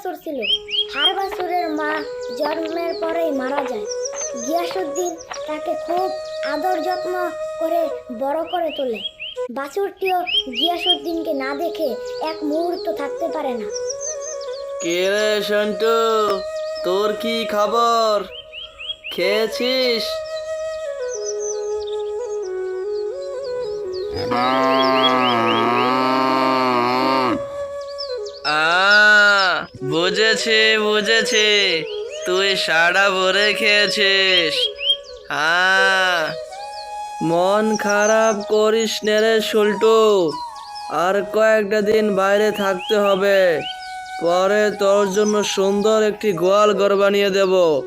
বাছুর ছিল। হার বাছুরের মা জন্মের পরেই মারা যায়। গিয়াসুদ্দিন তাকে খুব আদর যত্ন করে বড় করে তোলে। বাছুরটিও গিয়াসুদ্দিনকে না দেখে এক মুহূর্ত থাকতে পারে না। কে রে সন্টু তোর কি খবর? খেয়েছিস? আ বুঝেছি বুঝেছি। তুই সারা ভরে খেয়েছিস। হ্যাঁ। মন খারাপ করিস নে রে সুলটু। আর কয়েকটা দিন বাইরে থাকতে হবে। পরে তোর জন্য সুন্দর একটি গোয়াল ঘর বানিয়ে দেব।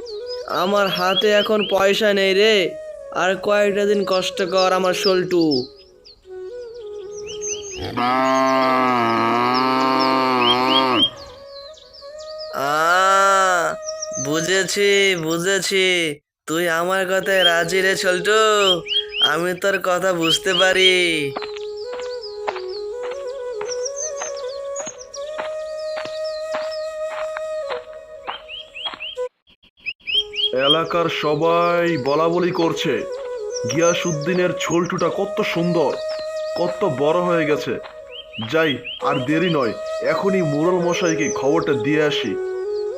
আমার হাতে এখন পয়সা নেই রে। আর কয়েকটা দিন কষ্ট কর আমার সল্টু। বুঝেছি বুঝেছি। তুই আমার কথায় রাজি রে চল্টু আমি তোর কথা বুঝতে পারি। এলাকার সবাই বলা বলি করছে গিয়াসুদ্দিনের ছোলটুটা কত সুন্দর, কত বড় হয়ে গেছে। যাই, আর দেরি নয়, এখনই মুরল মশাইকে খবরটা দিয়ে আসি।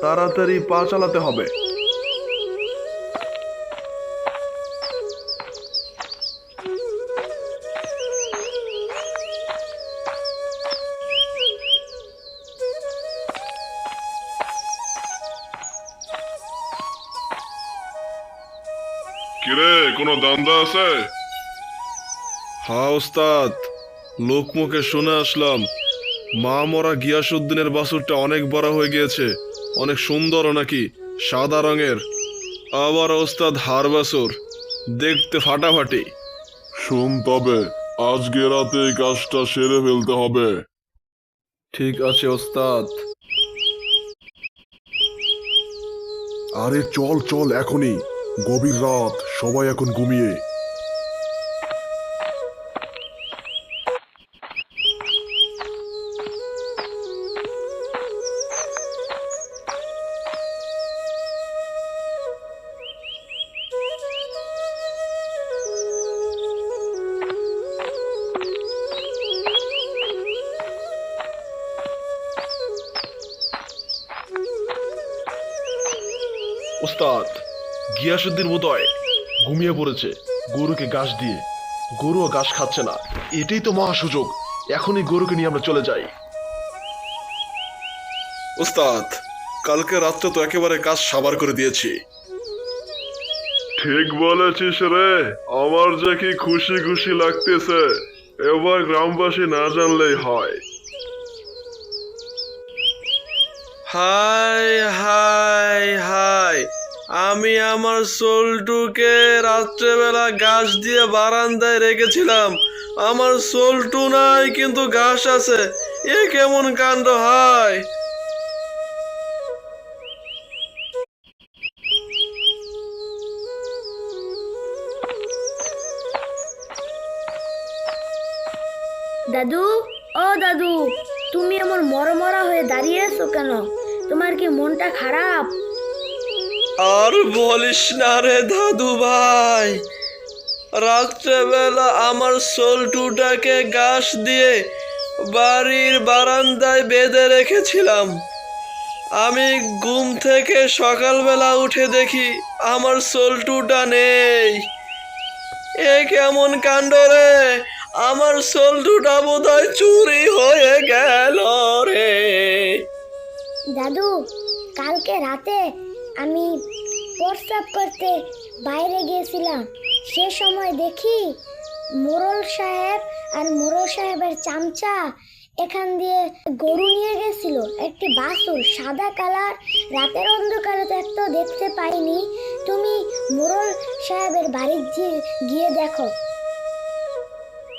তাড়াতাড়ি পা চালাতে হবে। কিরে কোনো দান্দা আছে? হ্যাঁ ওস্তাদ লোকমুখে শুনে আসলাম। মা মরা গিয়াসুদ্দিনের বাসুরটা অনেক বড় হয়ে গিয়েছে। অনেক সুন্দরও নাকি? সাদা রঙের। আবার ওস্তাদ হার বাসুর দেখতে ফাটাফাটি। শুন তবে আজকে রাতে এই কাজটা সেরে ফেলতে হবে। ঠিক আছে ওস্তাদ। আরে চল চল এখনই। গভীর রাত সবাই এখন ঘুমিয়ে। ওস্তাদ গিয়াসুদ্দিন বোধহয় ঘুমিয়ে পড়েছে গরুকে ঘাস দিয়ে। গরুও ঘাস খাচ্ছে না। এটাই তো মহা সুযোগ। এখনই গরুকে নিয়ে আমরা চলে যাই। ওস্তাদ কালকে রাত্রে তো একেবারে কাজ সাবার করে দিয়েছি। ঠিক বলেছিস রে। আমার যে কি খুশি খুশি লাগতেছে এবার গ্রামবাসী না জানলেই হয়। হাই হাই হাই আমি আমার সোলটুকে রাত্রেবেলা ঘাস দিয়ে বারান্দায় রেখেছিলাম। আমার সোলটু নাই, কিন্তু ঘাস আছে। এ কেমন কাণ্ড হয়? দাদু, ও দাদু, তুমি এমন মরমরা হয়ে দাঁড়িয়ে আছো কেন? তোমার কি মনটা খারাপ? আর বলিস না রে দাদু ভাই। রাত্রেবেলা আমার সোলটুটাকে ঘাস দিয়ে বাড়ির বারান্দায় বেঁধে রেখেছিলাম। আমি ঘুম থেকে সকালবেলা উঠে দেখি আমার সোলটুটা নেই। এ কেমন কাণ্ড রে? আমার সোলটুটা বোধহয় চুরি হয়ে গেল রে। দাদু, কালকে রাতে আমি প্রস্রাব করতে বাইরে গিয়েছিলাম। সে সময় দেখি মোরল সাহেব আর মোরল সাহেবের চামচা এখান দিয়ে গরু নিয়ে গেছিল। একটি বাসুর, সাদা কালার, রাতের অন্ধকারে তো একটা দেখতে পাইনি। তুমি মোরল সাহেবের বাড়ি গিয়ে- গিয়ে দেখো।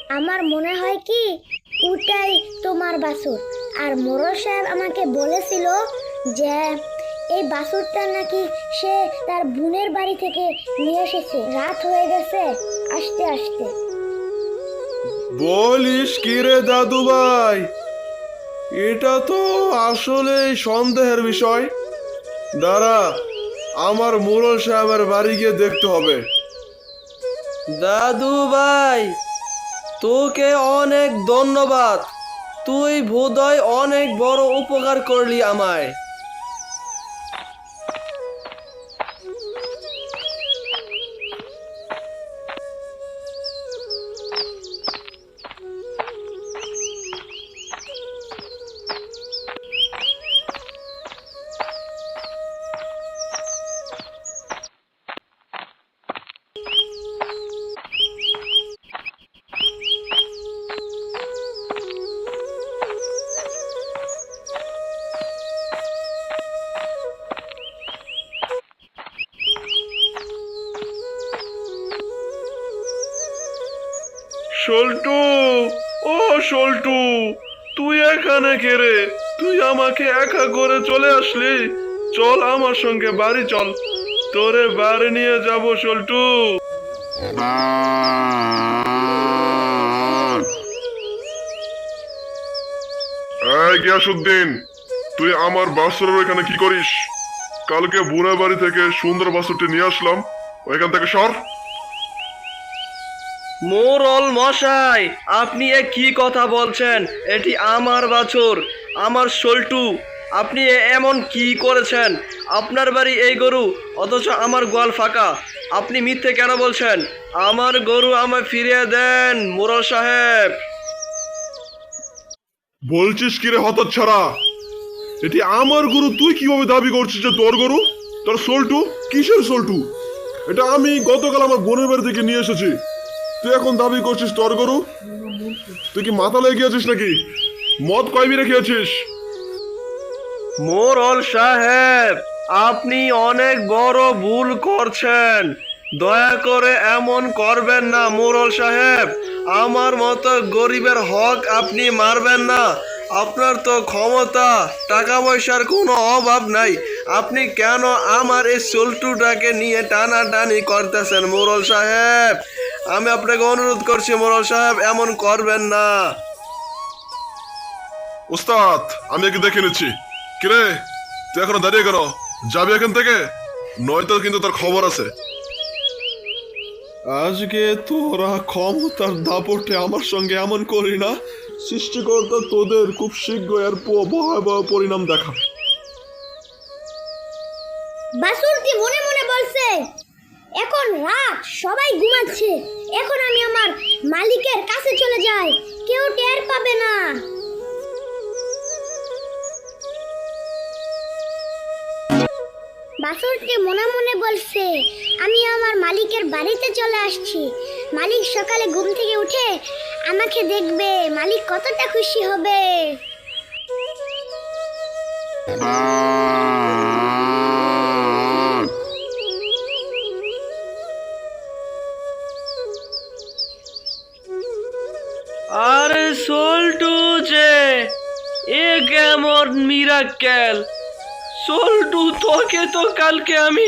আমার মনে হয় কি, ওটাই তোমার বাসুর। আর মোরল সাহেব আমাকে বলেছিল যে এই বাসুরটা নাকি সে তার বোনের বাড়ি থেকে নিয়ে এসেছে। রাত হয়ে গেছে আসতে আসতে। বলিস কি রে দাদু ভাই এটা তো আসলে সন্দেহের বিষয়। দাঁড়া আমার মুরল সাহেবের বাড়ি গিয়ে দেখতে হবে। দাদু ভাই তোকে অনেক ধন্যবাদ। তুই বোধহয় অনেক বড় উপকার করলি আমায়। সল্টু ও সল্টু তুই এখানে কে রে? তুই আমাকে একা করে চলে আসলি? চল আমার সঙ্গে বাড়ি চল। তোরে বাড়ি নিয়ে যাব সল্টু গিয়াসুদ্দিন তুই আমার বাসুরের এখানে কি করিস? কালকে বুড়া বাড়ি থেকে সুন্দর বাসুরটি নিয়ে আসলাম। ওইখান থেকে সর। মোরল মশাই, আপনি এ কি কথা বলছেন? এটি আমার বাছুর, আমার সল্টু আপনি এমন কি করেছেন? আপনার বাড়ি এই গরু, অথচ আমার গোয়াল ফাঁকা। আপনি মিথ্যে কেন বলছেন? আমার গরু আমায় ফিরিয়ে দেন, মোরল সাহেব। বলছিস কি রে হতচ্ছাড়া? এটি আমার গরু, তুই কীভাবে দাবি করছিস যে তোর গরু? তোর সোল্টু কিসের সোল্টু এটা আমি গতকাল আমার বোনের বাড়ি থেকে নিয়ে এসেছি। তুই এখন দাবি করছিস তোর গরু? তুই কি মাথা লেগে গিয়েছিস নাকি? মদ কয় বিরে খেয়েছিস? মোরল সাহেব, আপনি অনেক বড় ভুল করছেন। দয়া করে এমন করবেন না, মোরল সাহেব। আমার মতো গরিবের হক আপনি মারবেন না। আপনার তো ক্ষমতা টাকা পয়সার কোনো অভাব নাই। আপনি কেন আমার এই চল্টুটাকে নিয়ে টানাটানি করতেছেন মোরল সাহেব? আমি আপনাকে অনুরোধ করছি মোরল সাহেব এমন করবেন না। উস্তাদ আমি একে দেখে নিচ্ছি। কিরে তুই এখনও দাঁড়িয়ে কেন? যাবি এখান থেকে? নয়তো কিন্তু তোর খবর আছে। আজকে তোরা ক্ষমতার দাপটে আমার সঙ্গে এমন করি না? সৃষ্টিকর্তা তোদের খুব শীঘ্র এর ভয়াবহ পরিণাম দেখা। বাসুরটি মনে মনে বলছে? এখন রাত, সবাই ঘুমাচ্ছে। এখন আমি আমার মালিকের কাছে চলে যাই। কেউ টের পাবে না। বাসুরটি মনে মনে বলছে, আমি আমার মালিকের বাড়িতে চলে আসছি। মালিক সকালে ঘুম থেকে উঠে আমাকে দেখবে, মালিক কতটা খুশি হবে। আরে সল্টু যে, এ কেমন মিরাক্কেল। সল্টু, তোকে তো কালকে আমি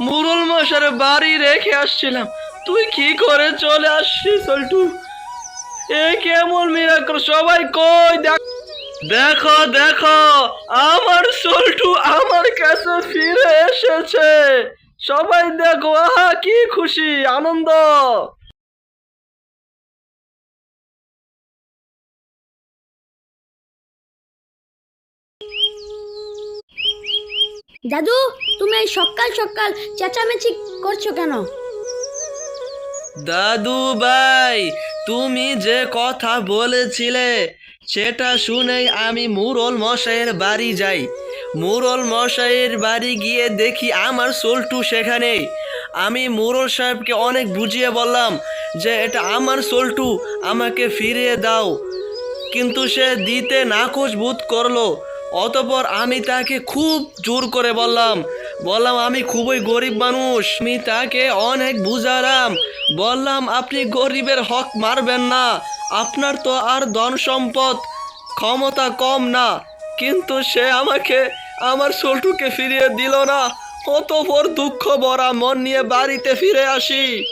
মুরল মশার বাড়ি রেখে আসছিলাম। তুই কি করে চলে আসছিস সল্টু? কেমন মিরাক্কেল সবাই কই? দেখো দেখো আমার সল্টু আমার কাছে ফিরে এসেছে। সবাই দেখো, আহা, কি খুশি, আনন্দ। দাদু, তুমি সকাল সকাল চেঁচামেচি করছ কেন? দাদু ভাই, তুমি যে কথা বলেছিলে, সেটা শুনেই আমি মুরল মশাইয়ের বাড়ি যাই। মুরল মশাইয়ের বাড়ি গিয়ে দেখি আমার সোল্টু সেখানে। আমি মুরল সাহেবকে অনেক বুঝিয়ে বললাম যে, এটা আমার সোল্টু, আমাকে ফিরিয়ে দাও। কিন্তু সে দিতে নাকচ বোধ করল। অতপর আমি তাকে খুব জোর করে বললাম বললাম, আমি খুবই গরিব মানুষ। আমি তাকে অনেক বুঝালাম। বললাম, আপনি গরিবের হক মারবেন না। আপনার তো আর ধন সম্পদ ক্ষমতা কম না। কিন্তু সে আমাকে, আমার সোল্টুকে ফিরিয়ে দিল না। অতপর দুঃখ ভরা মন নিয়ে বাড়িতে ফিরে আসি।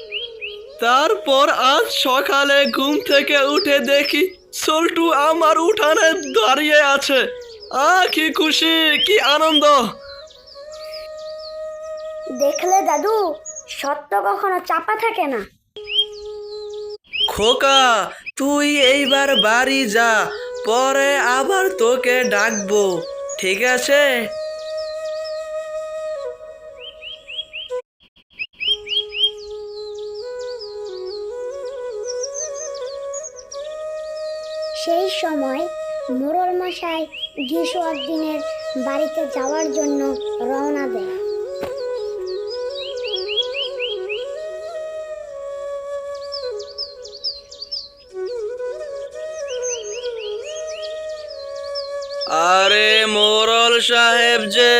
তারপর আজ সকালে ঘুম থেকে উঠে দেখি সল্টু আমার উঠানে দাঁড়িয়ে আছে। আ কি খুশি, কি আনন্দ। দেখলে দাদু সত্য কখনো চাপা থাকে না। খোকা তুই এইবার বাড়ি যা পরে আবার তোকে ডাকবো ঠিক আছে? সেই সময় মোরল মশাই গ্রীষ্ম দিনের বাড়িতে যাওয়ার জন্য রওনা দেয়। সাহেব যে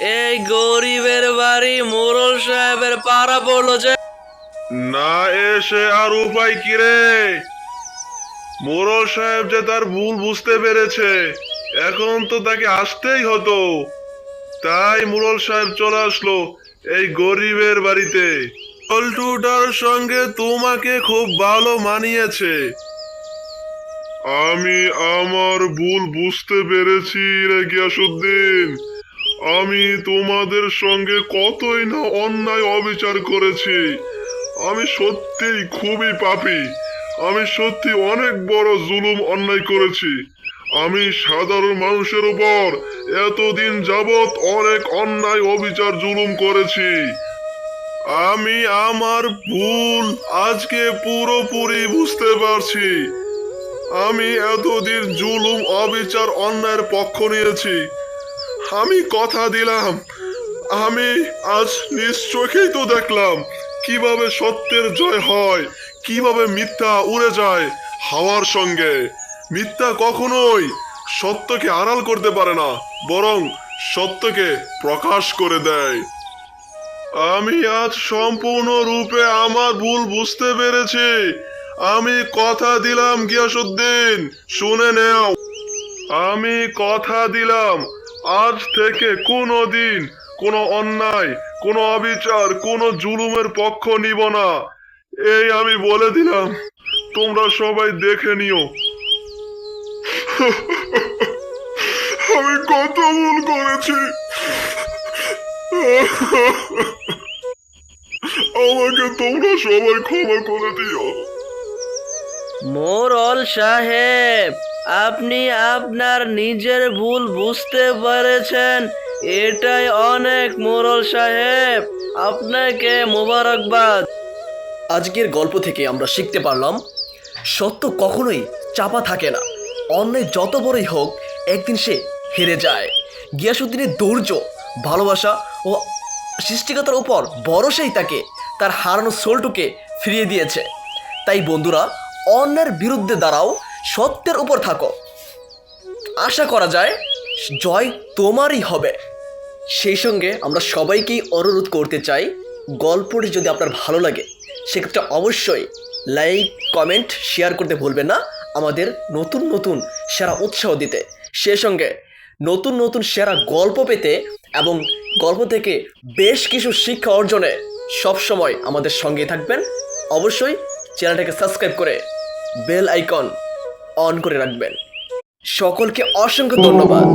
এই গরিবের বাড়ি মোরল সাহেবের পাড়া পড়ল যে। না এসে আর উপায় কি রে? মোরল সাহেব যে তার ভুল বুঝতে পেরেছে, এখন তো তাকে আসতেই হতো। তাই মুরল সাহেব চলে আসলো এই গরিবের বাড়িতে। সঙ্গে তোমাকে খুব ভালো মানিয়েছে। আমি আমার ভুল বুঝতে পেরেছি রে গিয়াসুদ্দিন। আমি তোমাদের সঙ্গে কতই না অন্যায় অবিচার করেছি। আমি সত্যিই খুবই পাপি। আমি সত্যি অনেক বড় জুলুম অন্যায় করেছি। আমি সাধারণ মানুষের উপর এতদিন যাবৎ অনেক অন্যায় অবিচার জুলুম করেছি। আমি আমার ভুল আজকে পুরোপুরি বুঝতে পারছি। আমি এতদিন জুলুম, অবিচার, অন্যায়ের পক্ষ নিয়েছি। আমি কথা দিলাম। আমি আজ নিজ তো দেখলাম কীভাবে সত্যের জয় হয়, কীভাবে মিথ্যা উড়ে যায় হাওয়ার সঙ্গে। মিথ্যা কখনোই সত্যকে আড়াল করতে পারে না, বরং সত্যকে প্রকাশ করে দেয়। আমি আজ সম্পূর্ণ রূপে আমার ভুল বুঝতে পেরেছি। আমি কথা দিলাম গিয়াসুদ্দিন শুনে নেও। আমি কথা দিলাম, আজ থেকে কোনো দিন কোনো অন্যায়, কোনো অবিচার, কোনো জুলুমের পক্ষ নিব না। এই আমি বলে দিলাম, তোমরা সবাই দেখে নিও। আমি কত ভুল করেছি। আমাকে তোমরা সবাই ক্ষমা করে দিও। মোরল সাহেব, আপনি আপনার নিজের ভুল বুঝতে পেরেছেন। এটাই অনেক মোরল সাহেব, আপনাকে মোবারকবাদ। আজকের গল্প থেকে আমরা শিখতে পারলাম, সত্য কখনোই চাপা থাকে না। অন্যায় যত বড়ই হোক, একদিন সে হেরে যায়। গিয়াসুদ্দিনের ধৈর্য, ভালোবাসা ও সৃষ্টিকতার উপর ভরসাই তাকে, তার হারানো সোলটুকে ফিরিয়ে দিয়েছে। তাই বন্ধুরা অন্যের বিরুদ্ধে দাঁড়াও, সত্যের উপর থাকো। আশা করা যায়, জয় তোমারই হবে। সেই সঙ্গে আমরা সবাইকেই অনুরোধ করতে চাই, গল্পটি যদি আপনার ভালো লাগে, সেক্ষেত্রে অবশ্যই লাইক, কমেন্ট, শেয়ার করতে ভুলবেন না আমাদের নতুন নতুন সেরা উৎসাহ দিতে। সেই সঙ্গে নতুন নতুন সেরা গল্প পেতে এবং গল্প থেকে বেশ কিছু শিক্ষা অর্জনে সবসময় আমাদের সঙ্গে থাকবেন। অবশ্যই চ্যানেলটাকে সাবস্ক্রাইব করে বেল আইকন অন করে রাখবেন। সকলকে অসংখ্য ধন্যবাদ।